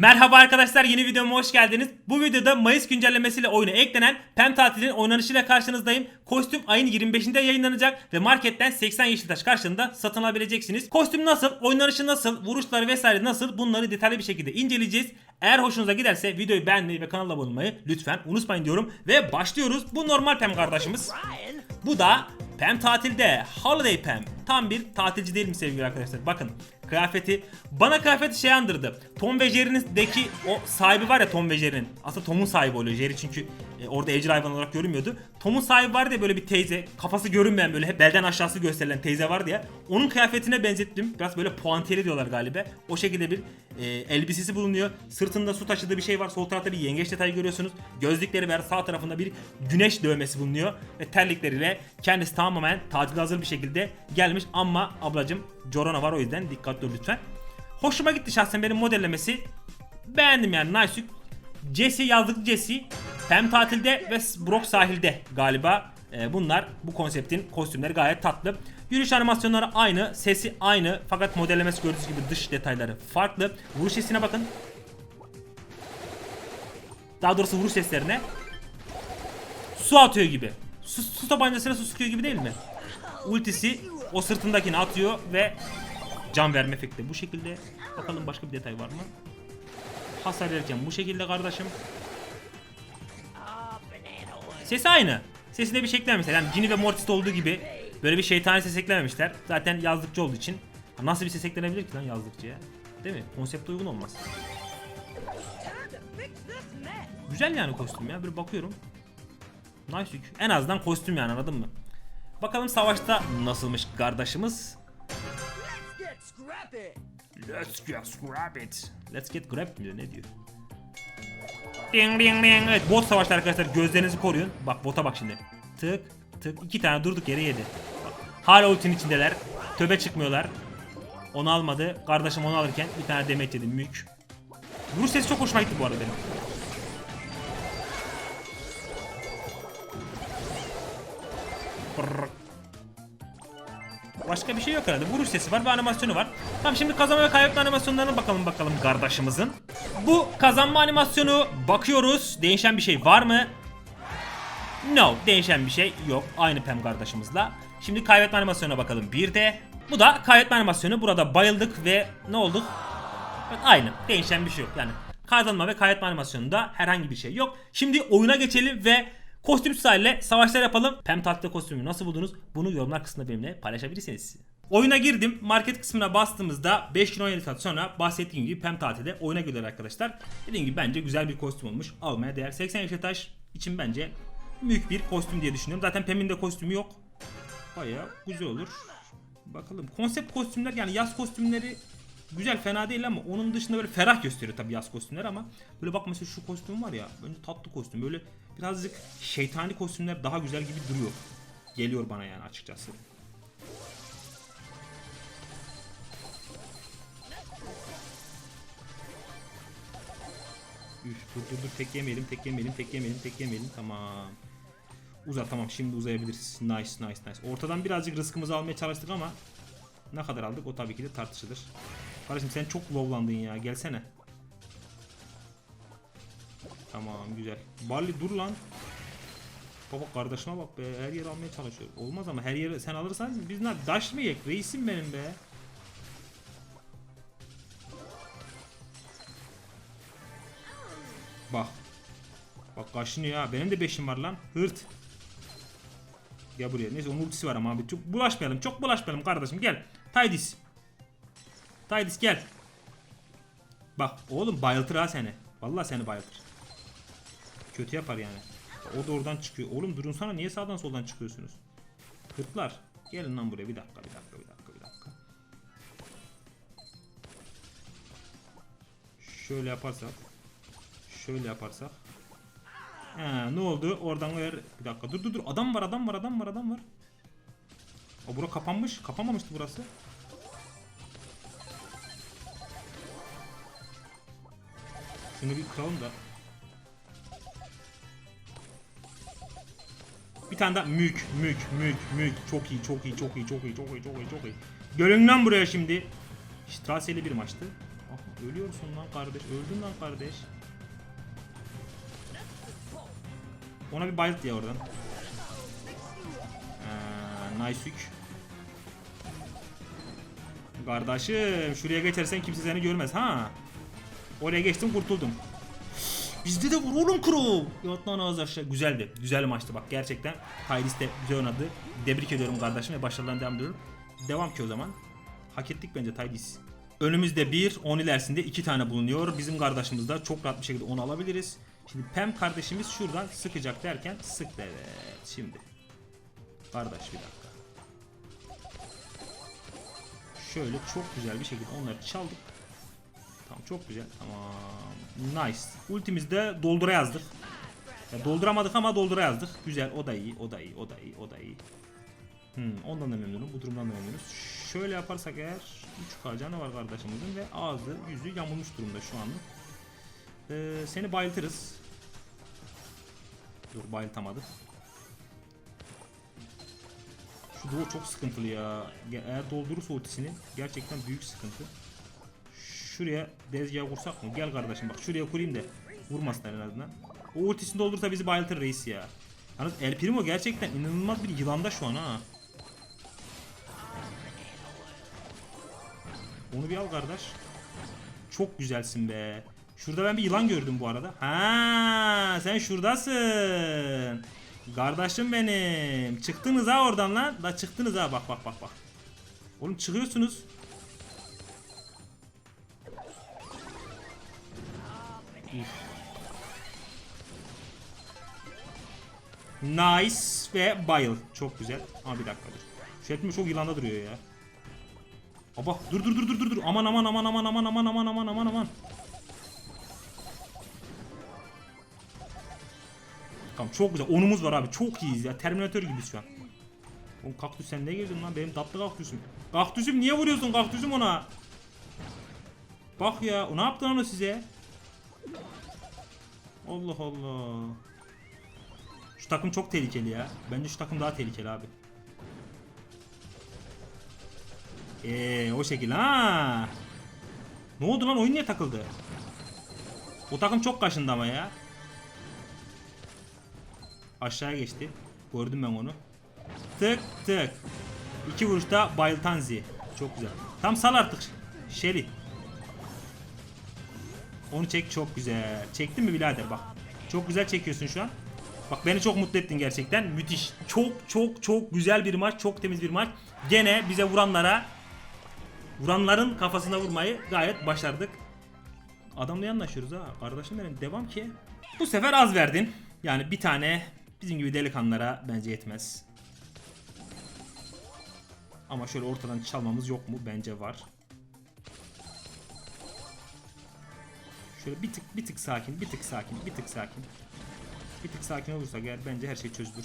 Merhaba arkadaşlar yeni videoma hoş geldiniz. Bu videoda Mayıs güncellemesiyle oyuna eklenen PEM tatilinin oynanışıyla karşınızdayım. Kostüm ayın 25'inde yayınlanacak ve marketten 80 Yeşiltaş karşılığında satın alabileceksiniz. Kostüm nasıl, oynanışı nasıl, vuruşları vesaire nasıl bunları detaylı bir şekilde inceleyeceğiz. Eğer hoşunuza giderse videoyu beğenmeyi ve kanala abone olmayı lütfen unutmayın diyorum. Ve başlıyoruz. Bu normal PEM kardeşimiz. Bu da PEM tatilde. Holiday PEM. Tam bir tatilci değil mi sevgili arkadaşlar? Bakın kıyafeti. Bana kıyafeti şey andırdı. Tom ve Jerry'nizdeki o sahibi var ya Tom ve Jerry'nin. Aslında Tom'un sahibi oluyor. Jerry çünkü e, orada evcil hayvan olarak görünmüyordu. Tom'un sahibi vardı ya böyle bir teyze. Kafası görünmeyen böyle hep belden aşağısı gösterilen teyze vardı ya. Onun kıyafetine benzettim. Biraz böyle puantiyeli diyorlar galiba. O şekilde bir e, elbisesi bulunuyor. Sırtında su taşıdığı bir şey var. Sol tarafta bir yengeç detayı görüyorsunuz. Gözlükleri var. Sağ tarafında bir güneş dövmesi bulunuyor. Ve terlikleriyle kendisi tamamen tatile hazır bir şekilde gelmiş. Ama ablacım Corona var o yüzden dikkatli ol lütfen. Hoşuma gitti şahsen benim modellemesi. Beğendim yani nice. Jesse yazdık Jesse. Pem tatilde ve Brock sahilde galiba. Ee, bunlar bu konseptin kostümleri gayet tatlı. Yürüyüş animasyonları aynı, sesi aynı fakat modellemesi gördüğünüz gibi dış detayları farklı. Vuruş sesine bakın. Daha doğrusu vuruş seslerine. Su atıyor gibi. Su, su tabancasına su sıkıyor gibi değil mi? Ultisi o sırtındakini atıyor ve can verme efekti. Bu şekilde bakalım başka bir detay var mı? Hasar verirken bu şekilde kardeşim. Sesi aynı. Sesine bir şey eklememişler. Yani Ginny ve Mortis'te olduğu gibi böyle bir şeytani ses eklememişler. Zaten yazdıkçı olduğu için. Nasıl bir ses eklenebilir ki lan yazdıkçıya? Değil mi? Konsept uygun olmaz. Güzel yani kostüm ya. Bir bakıyorum. Nice yük. En azından kostüm yani anladın mı? Bakalım savaşta nasılmış kardeşimiz. Get scrappy! Let's get scrap it. Let's get grab diyor ne diyor? Ding ding ding. Evet bot savaşta arkadaşlar gözlerinizi koruyun. Bak bota bak şimdi. Tık tık iki tane durduk yere yedi. Bak, hala ultinin içindeler. Töbe çıkmıyorlar. Onu almadı. Kardeşim onu alırken bir tane demet yedi mük. Vuruş sesi çok hoşuma gitti bu arada benim. Brrr. Başka bir şey yok herhalde. Vuruş sesi var ve animasyonu var. Tamam şimdi kazanma ve kaybetme animasyonlarına bakalım bakalım kardeşimizin. Bu kazanma animasyonu bakıyoruz. Değişen bir şey var mı? No. Değişen bir şey yok. Aynı Pem kardeşimizle. Şimdi kaybetme animasyonuna bakalım. Bir de bu da kaybetme animasyonu. Burada bayıldık ve ne olduk? Evet, aynı. Değişen bir şey yok. Yani kazanma ve kaybetme animasyonunda herhangi bir şey yok. Şimdi oyuna geçelim ve kostüm style savaşlar yapalım. Pem tatilde kostümü nasıl buldunuz? Bunu yorumlar kısmında benimle paylaşabilirsiniz. Oyuna girdim. Market kısmına bastığımızda 5 gün 17 saat sonra bahsettiğim gibi Pem tatilde oyuna giriyor arkadaşlar. Dediğim gibi bence güzel bir kostüm olmuş. Almaya değer. 80 yaşa taş için bence büyük bir kostüm diye düşünüyorum. Zaten Pem'in de kostümü yok. Baya güzel olur. Bakalım. Konsept kostümler yani yaz kostümleri güzel fena değil ama onun dışında böyle ferah gösteriyor tabii yaz kostümleri ama böyle bak mesela şu kostüm var ya bence tatlı kostüm böyle birazcık şeytani kostümler daha güzel gibi duruyor. Geliyor bana yani açıkçası. Üf, dur dur dur tek yemeyelim tek yemeyelim tek yemeyelim tek yemeyelim tamam. Uza tamam şimdi uzayabiliriz. Nice nice nice. Ortadan birazcık rızkımızı almaya çalıştık ama ne kadar aldık o tabii ki de tartışılır. Kardeşim sen çok lowlandın ya gelsene. Tamam güzel. Barley dur lan. Baba kardeşime bak be her yeri almaya çalışıyor. Olmaz ama her yeri sen alırsan biz ne daş mı yek reisim benim be. Bak. Bak kaşınıyor ha. Benim de beşim var lan. Hırt. Gel buraya. Neyse onun ultisi var ama abi. Çok bulaşmayalım. Çok bulaşmayalım kardeşim. Gel. Taydis. Taydis gel. Bak oğlum bayıltır ha seni. Vallahi seni bayıltır. Kötü yapar yani. O da oradan çıkıyor. Oğlum durun sana niye sağdan soldan çıkıyorsunuz? Hırtlar. Gelin lan buraya bir dakika bir dakika bir dakika bir dakika. Şöyle yaparsak. Şöyle yaparsak. He, ne oldu? Oradan ver. Bir dakika dur dur dur. Adam var adam var adam var adam var. O bura kapanmış. Kapanmamıştı burası. Şunu bir kıralım da. Bir tane daha mük mük mük mük. Çok iyi çok iyi çok iyi çok iyi çok iyi çok iyi çok iyi. Görün buraya şimdi. Straseli bir maçtı. Aha, ölüyorsun lan kardeş. Öldün lan kardeş. Ona bir bayılt ya oradan. Ee, nice yük. Kardeşim şuraya geçersen kimse seni görmez ha. Oraya geçtim kurtuldum. Bizde de vur oğlum Crow. Yat lan ağzı aşağı. Güzeldi. Güzel maçtı bak gerçekten. Tyrese de güzel oynadı. Tebrik ediyorum kardeşim ve başarılarına devam ediyorum. Devam ki o zaman. Hak ettik bence Tyrese. Önümüzde bir, 10 ilerisinde iki tane bulunuyor. Bizim kardeşimiz de çok rahat bir şekilde onu alabiliriz. Şimdi Pem kardeşimiz şuradan sıkacak derken sıktı evet. Şimdi. Kardeş bir dakika. Şöyle çok güzel bir şekilde onları çaldık. Çok güzel. Tamam. Nice. Ultimizde doldura yazdık. Ya dolduramadık ama doldura yazdık. Güzel. O da iyi. O da iyi. O da iyi. O da iyi. Hmm, ondan da memnunum. Bu durumdan da memnunuz. Şöyle yaparsak eğer 3K canı var kardeşimizin ve ağzı yüzü yamulmuş durumda şu anlık. Ee, seni bayıltırız. Dur bayıltamadık. Şu doğu çok sıkıntılı ya. Eğer doldurursa ultisini gerçekten büyük sıkıntı. Şuraya dezgah kursak mı? Gel kardeşim bak şuraya kurayım da vurmasınlar en azından. O ultisini doldurursa bizi bayıltır reis ya. Yalnız El Primo gerçekten inanılmaz bir yılanda şu an ha. Onu bir al kardeş. Çok güzelsin be. Şurada ben bir yılan gördüm bu arada. Ha, sen şuradasın. Kardeşim benim. Çıktınız ha oradan lan. Da çıktınız ha bak bak bak bak. Oğlum çıkıyorsunuz. Uf. Nice ve bayıl. Çok güzel. Ama bir dakika dur. Şu etmi çok yılanda duruyor ya. Aba dur dur dur dur dur dur. Aman aman aman aman aman aman aman aman aman aman. Tamam çok güzel. Onumuz var abi. Çok iyiyiz ya. Terminator gibiyiz şu an. Oğlum kaktüs sen ne geldin lan? Benim tatlı kaktüsüm. Kaktüsüm niye vuruyorsun kaktüsüm ona? Bak ya. O ne yaptı lan o size? Allah Allah. Şu takım çok tehlikeli ya. Bence şu takım daha tehlikeli abi. Eee o şekil ha. Ne oldu lan oyun niye takıldı? O takım çok kaşındı ama ya. Aşağıya geçti. Gördüm ben onu. Tık tık. İki vuruşta bayıltan Z. Çok güzel. Tam sal artık. Shelly. Onu çek çok güzel. Çektin mi birader bak. Çok güzel çekiyorsun şu an. Bak beni çok mutlu ettin gerçekten. Müthiş. Çok çok çok güzel bir maç. Çok temiz bir maç. Gene bize vuranlara vuranların kafasına vurmayı gayet başardık. Adamla yanlaşıyoruz ha. Kardeşim benim devam ki. Bu sefer az verdin. Yani bir tane bizim gibi delikanlılara bence yetmez. Ama şöyle ortadan çalmamız yok mu? Bence var. Şöyle bir tık bir tık sakin, bir tık sakin, bir tık sakin. Bir tık sakin olursak eğer bence her şey çözülür.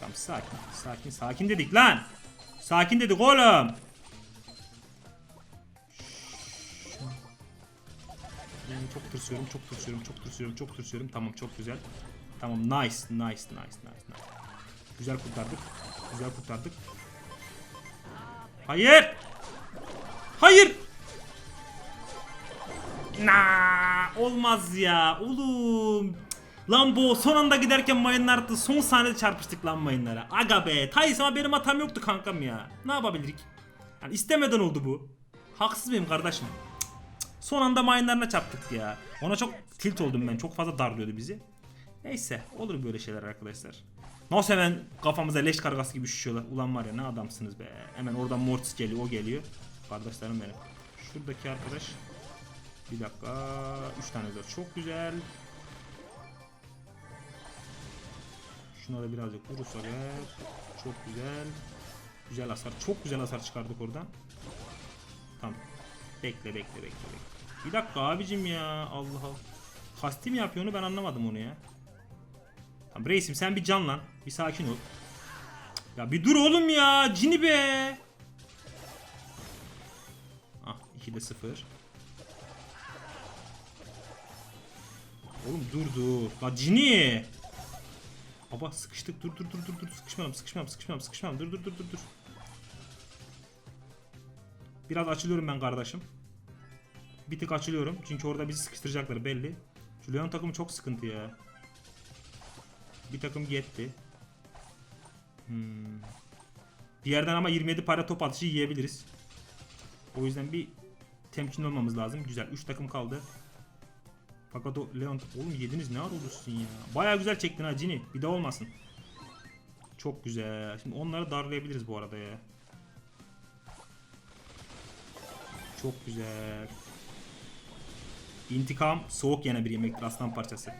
Tamam sakin, sakin, sakin dedik lan. Sakin dedik oğlum. Yani çok tırsıyorum, çok tırsıyorum, çok tırsıyorum, çok tırsıyorum. Tamam çok güzel. Tamam nice, nice, nice, nice, nice. Güzel kurtardık. Güzel kurtardık. Hayır! Hayır! Na olmaz ya oğlum. Lan bu son anda giderken mayınlar arttı. Son saniyede çarpıştık lan mayınlara. Aga be. Tayyip ama benim hatam yoktu kankam ya. Ne yapabilirik? Yani istemeden oldu bu. Haksız mıyım kardeşim? Cık, cık. Son anda mayınlarına çarptık ya. Ona çok tilt oldum ben. Çok fazla darlıyordu bizi. Neyse olur böyle şeyler arkadaşlar. Nasıl hemen kafamıza leş kargası gibi şişiyorlar. Ulan var ya ne adamsınız be. Hemen oradan Mortis geliyor o geliyor. Kardeşlerim benim. Şuradaki arkadaş. Bir dakika. Üç tane zor. Çok güzel. Şuna da birazcık vurursak eğer. Çok güzel. Güzel hasar. Çok güzel hasar çıkardık oradan. Tamam. Bekle bekle bekle bekle. Bir dakika abicim ya. Allah Allah. Kasti mi yapıyor onu ben anlamadım onu ya. Tamam reisim sen bir canlan. Bir sakin ol. Ya bir dur oğlum ya. Cini be. Ah 2'de 0. Oğlum dur dur. La cini. Baba sıkıştık dur dur dur dur dur sıkışmayalım sıkışmayalım sıkışmayalım sıkışmayalım dur dur dur dur dur. Biraz açılıyorum ben kardeşim. Bir tık açılıyorum. Çünkü orada bizi sıkıştıracaklar belli. Şu Leon takımı çok sıkıntı ya. Bir takım gitti. Hmm. Bir yerden ama 27 para top atışı yiyebiliriz. O yüzden bir temkinli olmamız lazım. Güzel. 3 takım kaldı. Fakat o Leon... Oğlum yediniz ne ara olursun ya. Baya güzel çektin ha Cini. Bir de olmasın. Çok güzel. Şimdi onları darlayabiliriz bu arada ya. Çok güzel. İntikam soğuk yene bir yemektir aslan parçası.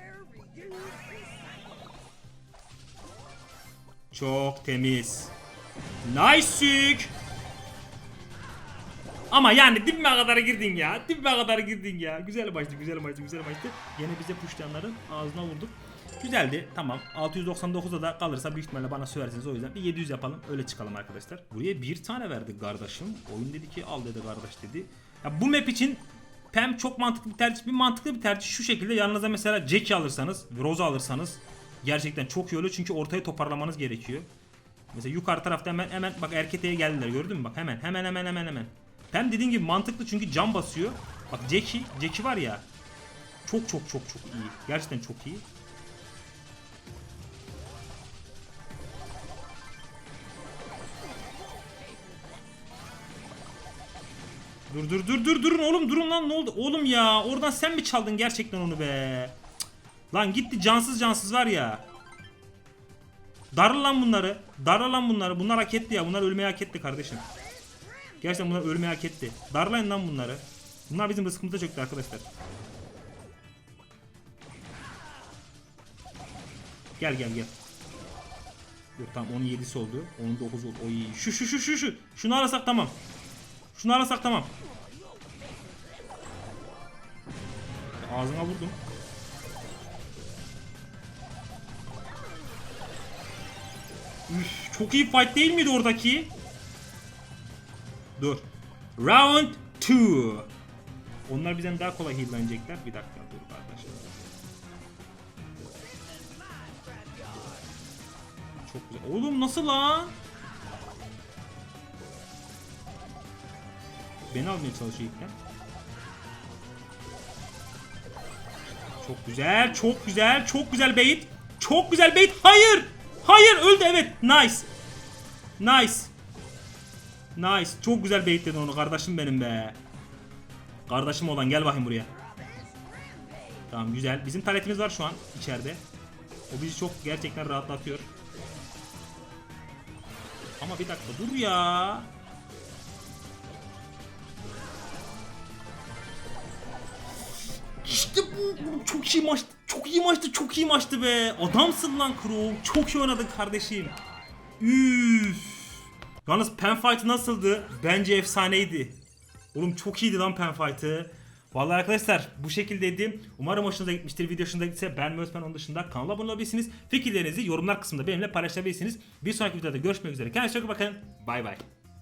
Çok temiz. Nice. Ama yani dibime kadar girdin ya. Dibime kadar girdin ya. Güzel maçtı, güzel maçtı, güzel maçtı. Yine bize puşlayanların ağzına vurduk. Güzeldi. Tamam. 699'da da kalırsa büyük ihtimalle bana söylersiniz. O yüzden bir 700 yapalım. Öyle çıkalım arkadaşlar. Buraya bir tane verdi kardeşim. Oyun dedi ki al dedi kardeş dedi. Ya bu map için Pem çok mantıklı bir tercih. Bir mantıklı bir tercih şu şekilde yanınıza mesela Jackie alırsanız, Rosa alırsanız gerçekten çok iyi oluyor çünkü ortayı toparlamanız gerekiyor. Mesela yukarı tarafta hemen hemen bak erketeye geldiler gördün mü bak hemen hemen hemen hemen hemen. Pem dediğin gibi mantıklı çünkü cam basıyor. Bak Jackie, Jackie var ya. Çok çok çok çok iyi. Gerçekten çok iyi. Dur dur dur dur durun oğlum durun lan ne oldu? Oğlum ya oradan sen mi çaldın gerçekten onu be? Lan gitti cansız cansız var ya. Darla lan bunları. Darla lan bunları. Bunlar hak etti ya. Bunlar ölmeyi hak etti kardeşim. Gerçekten bunlar ölmeyi hak etti. Darlayın lan bunları. Bunlar bizim rızkımıza çöktü arkadaşlar. Gel gel gel. Yok tamam onun 7'si oldu. Onun 9 oldu. Oy. Şu şu şu şu şu. Şunu arasak tamam. Şunu arasak tamam. Ağzına vurdum. Üf, çok iyi fight değil miydi oradaki? Dur. Round 2. Onlar bizden daha kolay heal'lenecekler. Bir dakika dur kardeşim. Çok güzel. Oğlum nasıl lan? Beni almaya çalışıyor ilkten. Çok güzel, çok güzel, çok güzel bait. Çok güzel bait. Hayır! Hayır öldü evet. Nice. Nice. Nice. Çok güzel baitledin onu kardeşim benim be. Kardeşim olan gel bakayım buraya. Tamam güzel. Bizim taletimiz var şu an içeride. O bizi çok gerçekten rahatlatıyor. Ama bir dakika dur ya. İşte bu, bu çok iyi maçtı. Çok iyi maçtı. Çok iyi maçtı be. Adamsın lan Crow. Çok iyi oynadın kardeşim. Üf. Yalnız pen fight nasıldı? Bence efsaneydi. Oğlum çok iyiydi lan pen fight'ı. Vallahi arkadaşlar bu şekildeydi. Umarım hoşunuza gitmiştir. Video hoşunuza gittiyse beğenmeyi unutmayın. Onun dışında kanala abone olabilirsiniz. Fikirlerinizi yorumlar kısmında benimle paylaşabilirsiniz. Bir sonraki videoda görüşmek üzere. Kendinize çok bakın. Bay bay.